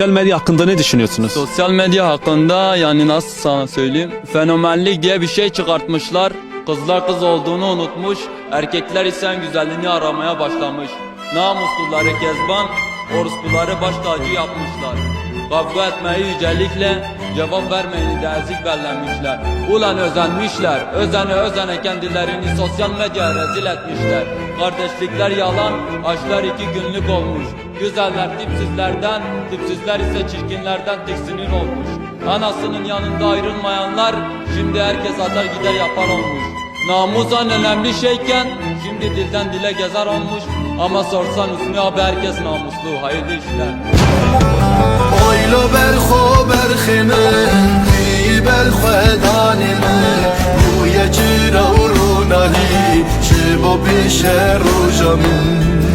Sosyal medya hakkında ne düşünüyorsunuz? Sosyal medya hakkında yani nasıl sana söyleyeyim fenomenlik diye bir şey çıkartmışlar. Kızlar kız olduğunu unutmuş, erkekler ise güzelliğini aramaya başlamış. Namusluları kezban, orospuları baş tacı yapmışlar. Kavga etmeyi yücelikle, cevap vermeyeni de ezik bellenmişler. Ulan özenmişler, özene özene kendilerini sosyal medyaya rezil etmişler. Kardeşlikler yalan, aşklar iki günlük olmuş. Güzeller tipsizlerden, tipsizler ise çirkinlerden tiksinir olmuş. Anasının yanında ayrılmayanlar şimdi herkes atar gider yapar olmuş. Namusan önemli şeyken şimdi dilden dile gezer olmuş. Ama sorsan Hüsnü abi herkes namuslu. Hayırlı işler. Pi berxo danime Ruye çira urunali Şibo pişe rujami